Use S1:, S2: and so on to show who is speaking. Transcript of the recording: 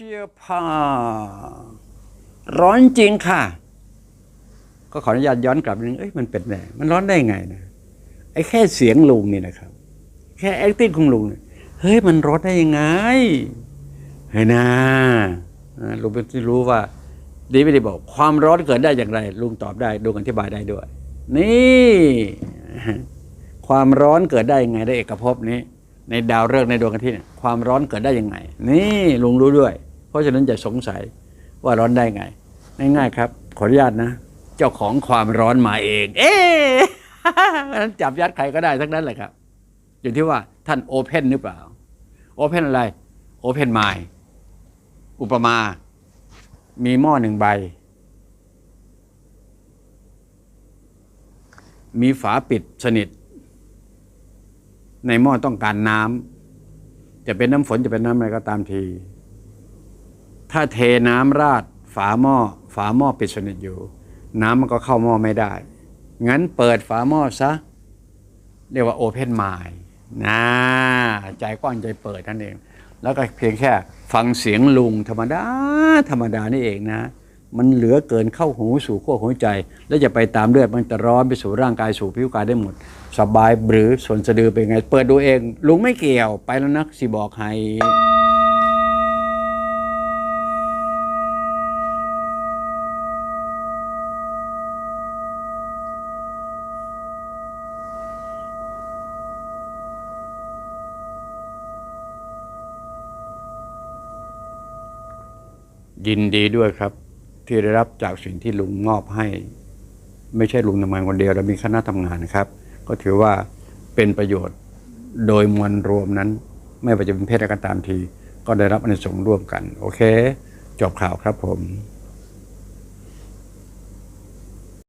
S1: ชียร์พาร้อนจริงค่ะ ก็ขออนุญาตย้อนกลับนึงเอ้ยมันเป็นไงมันร้อนได้ไงนะไอ้แค่เสียงลุงนี่นะครับ แค่ acting ของลุงเนี่ยเฮ้ยมันร้อนได้ยังไงเฮ้ยนะลุงเป็นที่รู้ว่าดีไม่ได้บอก ความร้อนเกิดได้อย่างไร ลุงตอบได้ลุงอธิบายได้ด้วย นี่ ความร้อนเกิดได้ยังไงในเอกภพนี้ ในดาวฤกษ์ในดวงอาทิตย์ความร้อนเกิดได้ยังไง นี่ลุงรู้ด้วย เพราะฉะนั้นจะสงสัยว่าร้อนได้ไง ง่ายๆครับ ขออนุญาตนะ เจ้าของความร้อนมาเอง เอ๊ะนั้นจับยัดใครก็ได้ทั้งนั้นแหละครับ อยู่ที่ว่าท่านโอเพนหรือเปล่า โอเพนอะไร โอเพนไมล์อุปมา มีหม้อหนึ่งใบ มีฝาปิดสนิท ในหม้อต้องการน้ำจะเป็นน้ำฝนจะเป็นน้ำอะไรก็ตามที ถ้าเทน้ำราดฝาหม้อ ฝาหม้อปิดสนิทอยู่ น้ำมันก็เข้าหม้อไม่ได้ งั้นเปิดฝาหม้อซะ เรียกว่าโอเพนไมล์นะใจกว้างใจเปิดนั่นเอง แล้วก็เพียงแค่ฟังเสียงลุงธรรมดา ธรรมดานี่เองนะ มันเหลือเกินเข้าหูสู่ขั้วหัวใจ แล้วจะไปตามเลือดมันจะร้อนไปสู่ร่างกายสู่ผิวกายได้หมด สบายหรือส่วนสะดือเป็นไง เปิดดูเอง ลุงไม่เกี่ยวไปแล้วนะสิบอกให้ ยินดีด้วยครับ ที่ได้รับจากสิ่งที่ลุงมอบให้ ไม่ใช่ลุงทำงานคนเดียวเรามีคณะทำงานนะครับ ก็ถือว่าเป็นประโยชน์โดยมวลรวมนั้น ไม่ว่าจะเป็นเพศใดก็ตามที ก็ได้รับอนิสงส์ร่วมกัน โอเค จบข่าวครับผม